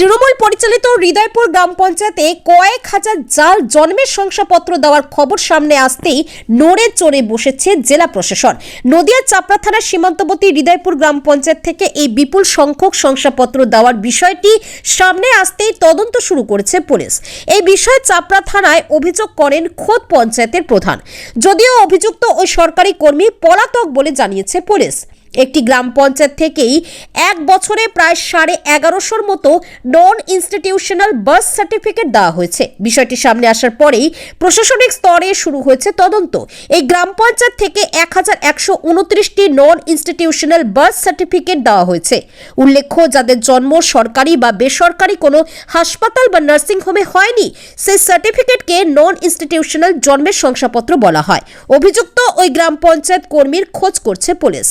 তৃণমূল পরিচালিত হৃদয়পুর গ্রাম পঞ্চায়েতে কয়েক হাজার জাল জন্মের শংসাপত্র দেওয়ার খবর সামনে আসতেই নড়ে চড়ে বসেছে জেলা প্রশাসন। নদিয়ার চাপড়া থানার সীমান্তবর্তী হৃদয়পুর গ্রাম পঞ্চায়েত থেকে এই বিপুল সংখ্যক শংসাপত্র দেওয়ার বিষয়টি সামনে আসতেই তদন্ত শুরু করেছে পুলিশ। এই বিষয়ে চাপড়া থানায় অভিযোগ করেন খোদ পঞ্চায়েতের প্রধান। যদিও অভিযুক্ত ওই সরকারি কর্মী পলাতক বলে জানিয়েছে পুলিশ। একটি গ্রাম পঞ্চায়েত থেকেই এক বছরে প্রায় সাড়ে এগারোশোর মতো নন ইনস্টিটিউশনাল বার্থ সার্টিফিকেট দেওয়া হয়েছে। বিষয়টি সামনে আসার পরেই প্রশাসনিক স্তরে শুরু হয়েছে তদন্ত। এই গ্রাম পঞ্চায়েত থেকে এক হাজার একশো উনত্রিশটি নন ইনস্টিটিউশনাল বার্থ সার্টিফিকেট দেওয়া হয়েছে। উল্লেখ্য, যাদের জন্ম সরকারি বা বেসরকারি কোনো হাসপাতাল বা নার্সিং হোমে হয়নি, সেই সার্টিফিকেটকে নন ইনস্টিটিউশনাল জন্মের শংসাপত্র বলা হয়। অভিযুক্ত ওই গ্রাম পঞ্চায়েত কর্মীর খোঁজ করছে পুলিশ।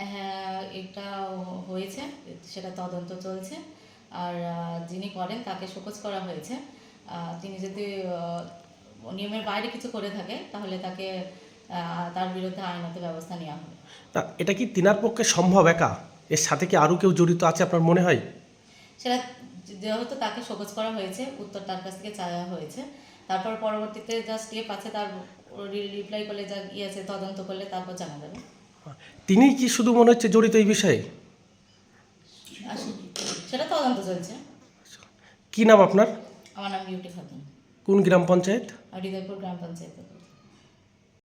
হ্যাঁ এটা হয়েছে সেটা তদন্ত চলছে। আর যিনি করেন তাকে শোকজ করা হয়েছে। তিনি যদি নিয়মের বাইরে কিছু করে থাকে তাহলে তাকে তার বিরুদ্ধে আইনত ব্যবস্থা নেওয়া হবে। না এটা কি তিনার পক্ষে সম্ভব একা? এর সাথে কি আরও কেউ জড়িত আছে আপনার মনে হয়? সেটা যেহেতু তাকে শোকজ করা হয়েছে উত্তর তার কাছ থেকে চাওয়া হয়েছে। তারপর পরবর্তীতে জাস্ট স্টেপ আছে তার রিপ্লাই করলে যা ইয়ে আছে তদন্ত করলে তারপর জানা যাবে। তিনি কি শুধু মনে হচ্ছে জড়িত এই বিষয়ে? সেটা তদন্ত চলছে। কি নাম আপনার? আমার নাম বিউটি খাতুন কোন গ্রাম পঞ্চায়েত? আর হৃদয়পুর গ্রাম পঞ্চায়েত।